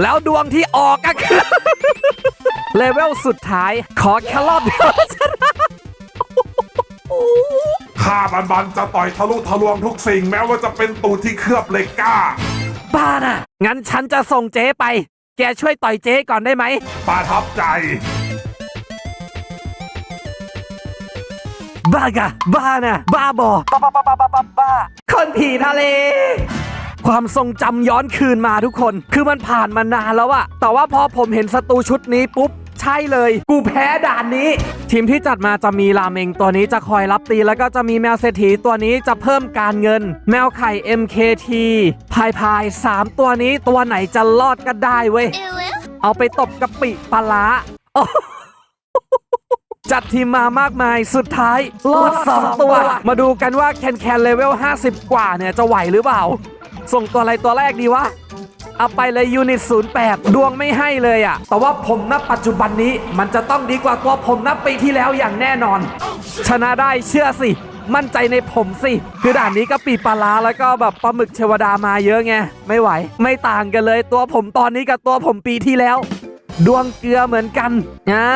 แล้วดวงที่ออกก็คือเลเวลสุดท้ายขอแค่รอบเดียวชนะข้าบันบันจะต่อยทะลุทะลวงทุกสิ่งแม้ว่าจะเป็นตูดที่เคลือบเหล็กกล้าบ้าน่ะ งั้นฉันจะส่งเจ๊ไป แกช่วยต่อยเจ๊ก่อนได้ไหม ประทับใจ บ้ากะบ้าน่ะ บ้าบอบ้าบ้าบ้าบ้าบ้าบ้าบ้าคนผีทะเล ความทรงจำย้อนคืนมาทุกคน คือมันผ่านมานานแล้วอะแต่ว่าพอผมเห็นศัตรูชุดนี้ปุ๊บใช่เลย กูแพ้ด่านนี้ ทีมที่จัดมาจะมีราเมงตัวนี้จะคอยรับตี แล้วก็จะมีแมวเศรษฐีตัวนี้จะเพิ่มการเงิน แมวไข่ MKT พายพายสามตัวนี้ตัวไหนจะรอดก็ได้เว้ย เอาไปตบกะปิปลาจัดทีมมามากมายสุดท้ายรอดสองตัว มาดูกันว่าแคนแคนเลเวล 50 กว่าเนี่ยจะไหวหรือเปล่า ส่งตัวอะไรตัวแรกดีวะ เอาไปเลยยูนิต 08 ดวงไม่ให้เลยอะแต่ว่าผมณปัจจุบันนี้มันจะต้องดีกว่าตัวผมณปีที่แล้วอย่างแน่นอน ชนะได้เชื่อสิ มั่นใจในผมสิ คือด่านนี้ก็ปีปลาร้าแล้วก็แบบปลาหมึกเทวดามาเยอะไง ไม่ไหว ไม่ต่างกันเลย ตัวผมตอนนี้กับตัวผมปีที่แล้ว ดวงเกลือเหมือนกันอ่า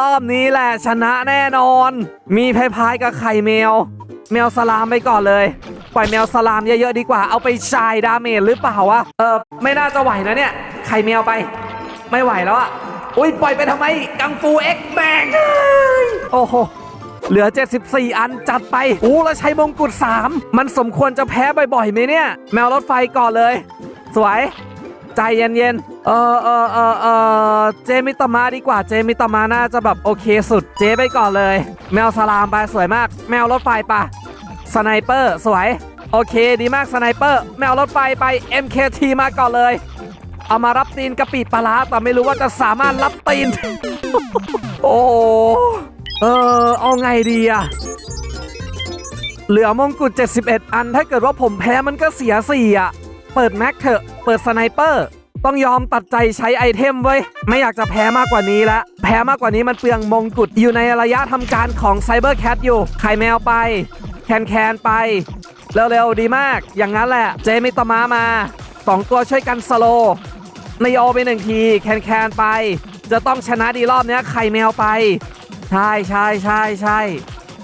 รอบนี้แหละชนะแน่นอน มีพายพายกับไข่แมว แมวสลามไปก่อนเลย ปล่อยแมวสลามเยอะๆดีกว่าเอาไปชายดาเมจหรือเปล่าวะเออไม่น่าจะไหวนะเนี่ยไข่แมวไป ไม่ไหวแล้วอะอุ้ยปล่อยไปทำไมกังฟูเอ็กแบงโอ้โหเหลือ 74 อันจัดไปอู้แล้วใช้มงกุฎ3 มันสมควรจะแพ้บ่อยๆไหมเนี่ย แมวรถไฟก่อนเลย สวย ใจเย็นๆ เออเออเออเออเจมิตามาดีกว่า เจมิตามาน่าจะแบบโอเคสุด เจไปก่อนเลย แมวสลามไปสวยมาก แมวรถไฟปะ สไนเปอร์สวย โอเคดีมากสไนเปอร์แมวรถไฟไป MKT มาก่อนเลย เอามารับตีนกะปิปลาร้าแต่ไม่รู้ว่าจะสามารถรับตีน โอ้เออเอาไงดีอะเหลือมงกุฎ71 อัน ถ้าเกิดว่าผมแพ้มันก็เสีย4อะเปิดแม็กเถอะ เปิดสไนเปอร์ต้องยอมตัดใจใช้ไอเทมเว้ย ไม่อยากจะแพ้มากกว่านี้ละ แพ้มากกว่านี้มันเปลืองมงกุฎอยู่ในระยะทำการของไซเบอร์แคทอยู่ ไข่แมวไป คนแคนไป เร็ว ๆ ดีมาก อย่างนั้นแหละ เจมิตมามาสองตัวช่วยกันสโลว์นโอไปหนึ่งทีแคนแคนไป จะต้องชนะดีรอบเนี้ยไข่แมวไป ใช่ใช่ใช่ใช่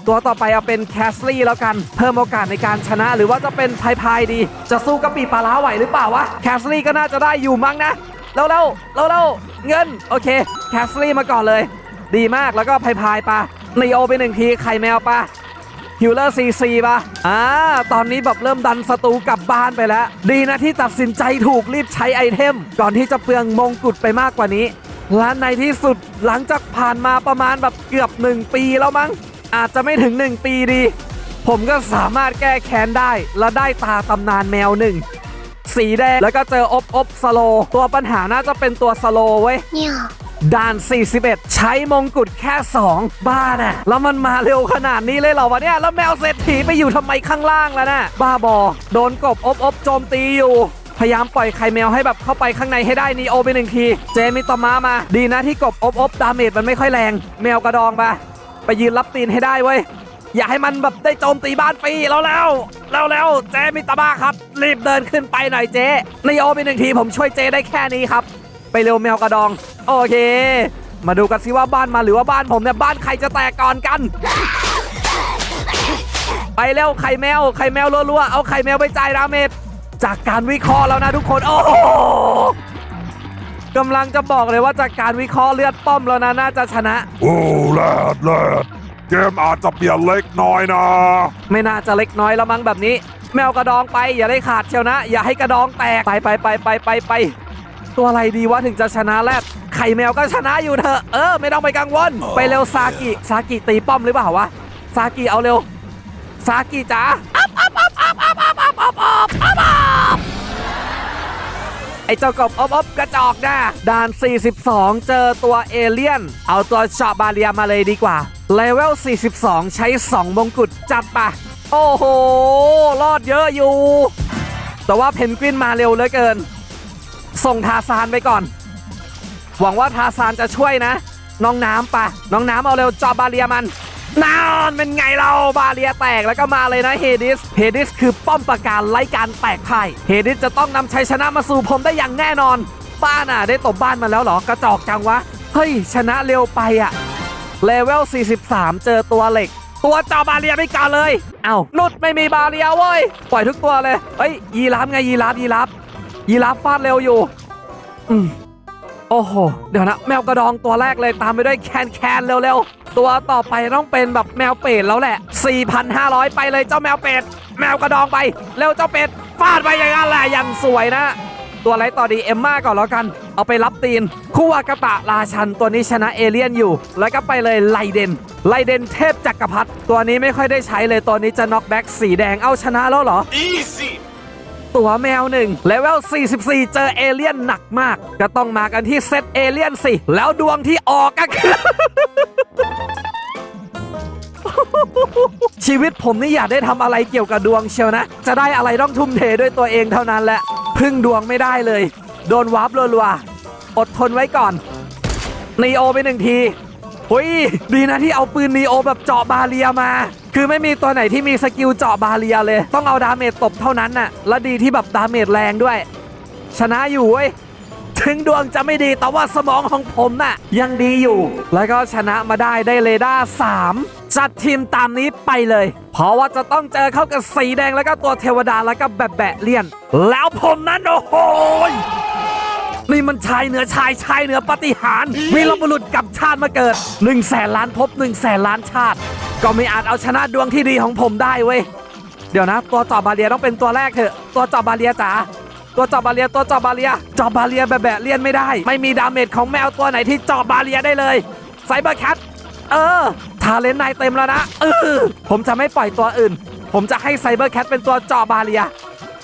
ตัวต่อไปเอาเป็นแคสลี่แล้วกัน เพิ่มโอกาสในการชนะหรือว่าจะเป็นพายพายดี จะสู้กับปีปลาล้าไหวหรือเปล่าวะแคสลี่ก็น่าจะได้อยู่มั้งนะเร็วเร็วเร็วเร็วเงินโอเคแคสลี่มาก่อนเลย ดีมากแล้วก็พายพายปะนโอไปหนึ่งทีไข่แมวปะ ฮิลเลอร์ซีซีป่ะอ่าตอนนี้แบบเริ่มดันศัตรูกลับบ้านไปแล้ว ดีนะที่ตัดสินใจถูกรีบใช้ไอเทม ก่อนที่จะเปลืองมงกุฎไปมากกว่านี้ และในที่สุดหลังจากผ่านมาประมาณแบบเกือบ 1 ปีแล้วมั้ง อาจจะไม่ถึง 1 ปีดี ผมก็สามารถแก้แค้นได้ และได้ตาตำนานแมวหนึ่งสีแดงแล้วก็เจออบอบสโล ตัวปัญหาน่าจะเป็นตัวสโลเว้ย ด่าน 41 ใช้มงกุฎแค่ 2 บ้าน่ะ แล้วมันมาเร็วขนาดนี้เลยเหรอวะเนี่ย แล้วแมวเศรษฐีไปอยู่ทำไมข้างล่างแล้วน่ะ บ้าบอ โดนกบอบอบโจมตีอยู่ พยายามปล่อยไข่แมวให้แบบเข้าไปข้างในให้ได้นีโอไปหนึ่งที เจมิตอมามา ดีนะที่กบอบอบดาเมจมันไม่ค่อยแรง แมวกระดองไปไปยืนรับตีนให้ได้เว้ยอย่าให้มันแบบได้โจมตีบ้านฟรีแล้วแล้วแล้วแล้วเจมิตามาครับ รีบเดินขึ้นไปหน่อยเจนีโอไปหนึ่งทีผมช่วยเจได้แค่นี้ครับ ไปเร็วแมวกระดอง โอเค มาดูกันสิว่าบ้านมาหรือว่าบ้านผมเนี่ยบ้านใครจะแตกก่อนกัน ไปเร็วไข่แมวไข่แมวรัวๆเอาไข่แมวไปจ่ายดาเมจจากการวิเคราะห์แล้วนะทุกคนโอ้โหกำลังจะบอกเลยว่าจากการวิเคราะห์เลือดป้อมแล้วนะน่าจะชนะ โอ้แลดแลดเกมอาจจะเปลี่ยนเล็กน้อยนะ ไม่น่าจะเล็กน้อยแล้วมั้งแบบนี้ แมวกระดองไปอย่าได้ขาดเชียวนะ อย่าให้กระดองแตกไปไปไปไปไปไป ตัวอะไรดีวะถึงจะชนะแรดไข่แมวก็ชนะอยู่เถอะเออไม่ต้องไปกังวลไปเร็วซากิซากิตีป้อมหรือเปล่าวะซากิเอาเร็วซากิจ๋าอัพอัพอัพอัพอัพอัพอัพอัพอัพอัพอัพไอ้เจ้ากบอบอบกระจอกนะด่าน 42 เจอตัวเอเลี่ยน เอาตัวชอบบาเรียมาเลยดีกว่าเลเวล 42 ใช้ 2 มงกุฎจัดปะโอ้โห รอดเยอะอยู่ แต่ว่าเพนกวินมาเร็วเหลือเกิน ส่งทาซานไปก่อน หวังว่าทาซานจะช่วยนะ น้องน้ำปะน้องน้ำเอาเร็วจอบบาเรียมันนานเป็นไงเราบาเรียแตกแล้วก็มาเลยนะเฮดิสเฮดิสคือป้อมปราการไล่การแตกพ่ายเฮดิสจะต้องนำชัยชนะมาสู่ผมได้อย่างแน่นอน บ้านอะได้ตบบ้านมาแล้วเหรอกระจอกจังวะ เฮ้ย ชนะเร็วไปอะเลเวล 43 เจอตัวเหล็ก ตัวจอบาเรียไปก่อนเลย เอ้านุดไม่มีบาเรียเว้ย ปล่อยทุกตัวเลย เฮ้ยยีราฟไงยีราฟยีราฟ ยีราฟฟาดเร็วอยู่ อืมโอ้โห เดี๋ยวนะ แมวกระดองตัวแรกเลยตามไปด้วยแคนแคนเร็วๆ ตัวต่อไปต้องเป็นแบบแมวเป็ดแล้วแหละ 4,500 ไปเลยเจ้าแมวเป็ด แมวกระดองไป เร็วเจ้าเป็ด ฟาดไปอย่างนั้นแหละยังสวยนะ ตัวไรต่อดีเอ็มมาก่อนแล้วกัน เอาไปรับตีน คู่อากาตะราชันตัวนี้ชนะเอเลี่ยนอยู่ แล้วก็ไปเลยไลเดน ไลเดนเทพจักรพรรดิตัวนี้ไม่ค่อยได้ใช้เลยตัวนี้จะน็อกแบ็กสีแดง เอาชนะแล้วเหรอ Easy. ตัวแมวหนึ่งเลเวล 44 เจอเอเลี่ยนหนักมาก ก็ต้องมากันที่เซตเอเลี่ยนสิ แล้วดวงที่ออกก็คือชีวิตผมนี่อยากได้ทำอะไรเกี่ยวกับดวงเชียวนะ จะได้อะไรต้องทุ่มเทด้วยตัวเองเท่านั้นแหละ พึ่งดวงไม่ได้เลย โดนวาร์ปรัวๆอดทนไว้ก่อนนีโอไปหนึ่งทีหุยดีนะที่เอาปืนนีโอแบบเจาะบาเรียมา คือไม่มีตัวไหนที่มีสกิลเจาะบาเรียเลย ต้องเอาดาเมจตบเท่านั้นน่ะ และดีที่แบบดาเมจแรงด้วย ชนะอยู่เว้ย ถึงดวงจะไม่ดีแต่ว่าสมองของผมน่ะ ยังดีอยู่ แล้วก็ชนะมาได้ได้เรดาร์3จัดทีมตามนี้ไปเลย เพราะว่าจะต้องเจอเข้ากับสีแดงแล้วก็ตัวเทวดาแล้วก็แบบแบะเลี่ยน แล้วผมนั้นโอ้โหยนี่มันชายเหนือชายชายเหนือปฏิหารวีรบุรุษกับชาติมาเกิด1นึ่งแสนล้านภพ1นึ่งแสนล้านชาติ ก็ไม่อาจเอาชนะดวงที่ดีของผมได้เว้ย เดี๋ยวนะ ตัวจอบบาเลียต้องเป็นตัวแรกเถอะ ตัวจอบบาเลียจ๋า ตัวจอบบาเลียตัวจอบบาเลีย จอบบาเลียแบบแบะเลียนไม่ได้ ไม่มีดาเมจของแมวตัวไหนที่จอบบาเลียได้เลยไซเบอร์แคท เออ ทาเลนนายเต็มแล้วนะเออผมจะไม่ปล่อยตัวอื่น ผมจะให้ไซเบอร์แคทเป็นตัวจอบบาเลีย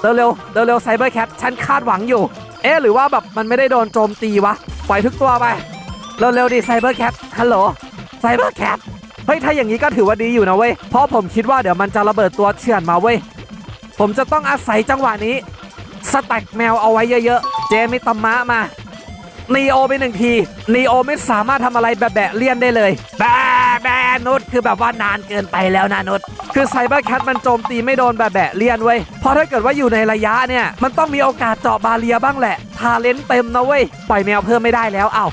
เร็วเร็วเร็วเร็วไซเบอร์แคท ฉันคาดหวังอยู่ เอ๊ะหรือว่าแบบมันไม่ได้โดนโจมตีวะ ปล่อยทุกตัวไป เร็วเร็วดิไซเบอร์แคท ฮัลโหล ไซเบอร์แคท เฮ้ยถ้าอย่างนี้ก็ถือว่าดีอยู่นะเว้ยเพราะผมคิดว่าเดี๋ยวมันจะระเบิดตัวเฉือนมาเว้ยผมจะต้องอาศัยจังหวะนี้สแต็กแมวเอาไว้เยอะๆ เจมิตมะมานีโอไปหนึ่งทีนีโอไม่สามารถทำอะไรแบบแบะเลี่ยนได้เลยแบะแบะนุชคือแบบว่านานเกินไปแล้วนะนุชคือไซเบอร์แคทมันโจมตีไม่โดนแบบแบะเลี่ยนเว้ยเพราะถ้าเกิดว่าอยู่ในระยะเนี่ย มันต้องมีโอกาสเจาะบาเรียบ้างแหละ ทาเลนเต็มนะเว้ย ปล่อยแมวเพิ่มไม่ได้แล้ว เอ้า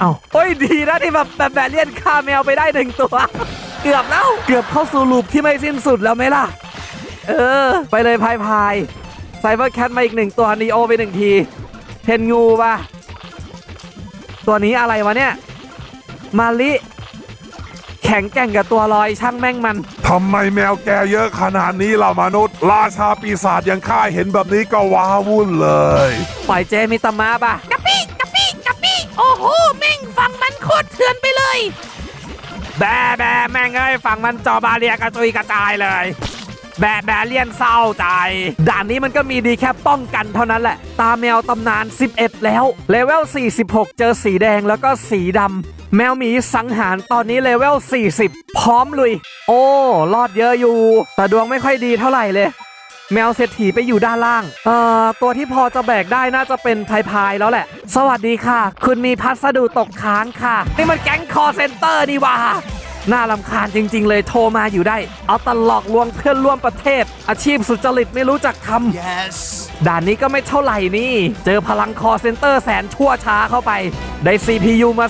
เอ้าเฮ้ยดีนะที่แบบแบบแบะเลี่ยนฆ่าแมวไปได้หนึ่งตัว เกือบแล้ว เกือบเข้าสู่ลูปที่ไม่สิ้นสุดแล้วไหมล่ะ เออ ไปเลยพายพายไซเบอร์แคทมาอีกหนึ่งตัวนีโอไปหนึ่งทีเทนงูป่ะ ตัวนี้อะไรวะเนี่ย มาลิ แข็งแกร่งกับตัวลอยช่างแม่งมัน ทำไมแมวแกเยอะขนาดนี้ล่ะมนุษย์ ราชาปีศาจยังข้าเห็นแบบนี้ก็ว้าวุ่นเลย ปล่อยเจมิตามะป่ะกะปิกะปิกะปิ โอ้โหแม่งฟังมันโคตรเถื่อนไปเลย แบแบแม่งเอ้ยฝั่งมันจอบาเรียกระจุยกระจายเลย แบแบเลียนเศร้าใจ ด่านนี้มันก็มีดีแค่ป้องกันเท่านั้นแหละ ตาแมวตำนาน 11 แล้ว เลเวล 46 เจอสีแดงแล้วก็สีดำแมวหมีสังหารตอนนี้เลเวล 40 พร้อมลุย โอ้ รอดเยอะอยู่ แต่ดวงไม่ค่อยดีเท่าไหร่เลย แมวเศรษฐีไปอยู่ด้านล่าง เอ่อ ตัวที่พอจะแบกได้น่าจะเป็นพายพายแล้วแหละ สวัสดีค่ะ คุณมีพัสดุตกค้างค่ะ นี่มันแก๊งคอเซ็นเตอร์นี่หว่าน่าลำคาญจริง ๆ เลยโทรมาอยู่ได้ เอาแตหลอกลวงเพื่อนร่วมประเทศ อาชีพสุจริตไม่รู้จักทำ Yes. ด่านนี้ก็ไม่เท่าไหร่นี่ เจอพลังคอเซนเตอร์แสนชั่วช้าเข้าไป ได้ CPU มา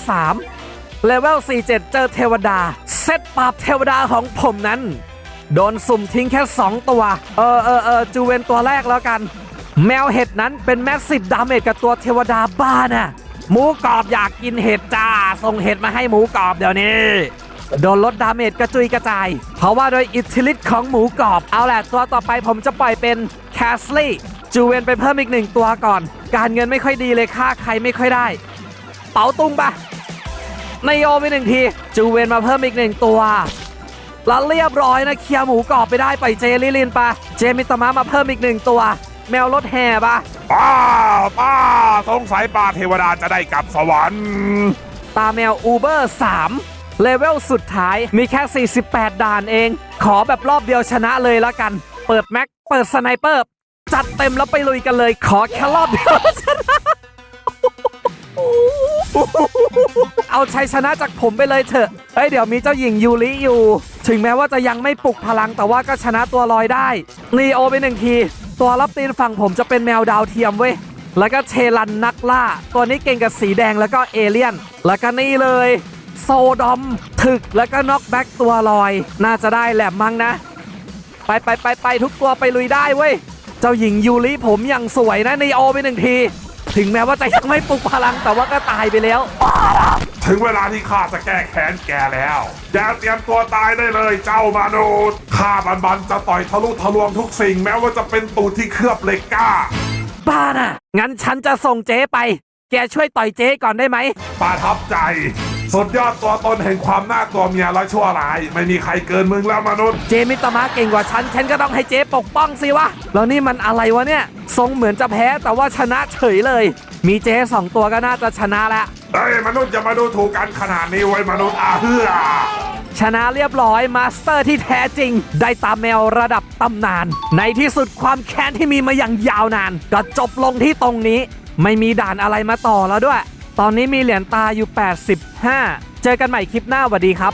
3 เลเวล 47 เจอเทวดา เซตปราบเทวดาของผมนั้น โดนสุ่มทิ้งแค่ 2 ตัว เออเออเออจูเวนตัวแรกแล้วกัน แมวเห็ดนั้นเป็นแมสซิ e ดาเมจกับตัวเทวดาบ้าน่ะหมูกรอบอยากกินเห็ดจ้า ส่งเห็ดมาให้หมูกรอบเดี๋ยวนี้ โดนลดดาเมจกระจุยกระจาย เพราะว่าโดยอิทธิฤทธิ์ของหมูกรอบ เอาแหละตัวต่อไปผมจะปล่อยเป็นแคสลี่จูเวนไปเพิ่มอีกหนึ่งตัวก่อน การเงินไม่ค่อยดีเลยค่าใครไม่ค่อยได้ เป๋าตุงปะนายโยไปหนึ่งทีจูเวนมาเพิ่มอีกหนึ่งตัว แล้วเรียบร้อยนะเคลียร์หมูกรอบไปได้ปล่อยเจลิลินปะเจมิตามะมาเพิ่มอีกหนึ่งตัว แมวรถแห่ปะป้าป้าสงสัยป้าเทวดาจะได้กลับสวรรค์ตาแมวอูเบอร์3เลเวลสุดท้ายมีแค่ 48 ด่านเอง ขอแบบรอบเดียวชนะเลยละกัน เปิดแม็ก เปิดสไนเปอร์ จัดเต็มแล้วไปลุยกันเลย ขอแค่รอบเดียวชนะเอาชัยชนะจากผมไปเลยเถอะเอ้ย เดี๋ยวมีเจ้าหญิงยูริอยู่ ถึงแม้ว่าจะยังไม่ปลุกพลังแต่ว่าก็ชนะตัวลอยได้นีโอไปหนึ่งที ตัวรับตีนฝั่งผมจะเป็นแมวดาวเทียมเว้ยแล้วก็เชลันนักล่า ตัวนี้เก่งกับสีแดงแล้วก็เอเลี่ยน แล้วก็นี่เลย โซดอมถึกแล้วก็น็อกแบ็กตัวลอย น่าจะได้แหลมมั้งนะ ไปไปไปไปทุกตัวไปลุยได้เว้ย เจ้าหญิงยูริผมอย่างสวยนะในโอไปหนึ่งที ถึงแม้ว่าจะยังไม่ปลุกพลังแต่ว่าก็ตายไปแล้ว ถึงเวลาที่ข้าจะแก้แค้นแกแล้วแกเตรียมตัวตายได้เลยเจ้ามนุษย์ข้าบันบันจะต่อยทะลุทะลวงทุกสิ่งแม้ว่าจะเป็นตูดที่เคลือบเหล็กกล้า บ้าน่ะ งั้นฉันจะส่งเจ๊ไป แกช่วยต่อยเจ๊ก่อนได้ไหม ประทับใจ สุดยอดตัวตนแห่งความน่ากลัวเมียและชั่วร้าย ไม่มีใครเกินมึงแล้วมนุษย์ เจมิตามะเก่งกว่าฉัน ฉันก็ต้องให้เจ๊ปกป้องสิวะ แล้วนี่มันอะไรวะเนี่ย ทรงเหมือนจะแพ้แต่ว่าชนะเฉยเลย มีเจ๊สองตัวก็น่าจะชนะแล้วเฮ้ยมนุษย์อย่ามาดูถูกกันขนาดนี้ไว้ยมนุษย์อาเฮือ ชนะเรียบร้อยมาสเตอร์ที่แท้จริง ได้ตาแมวระดับตำนาน ในที่สุดความแค้นที่มีมาอย่างยาวนาน ก็จบลงที่ตรงนี้ ไม่มีด่านอะไรมาต่อแล้วด้วย ตอนนี้มีเหรียญตาอยู่ 85 เจอกันใหม่คลิปหน้าสวัสดีครับ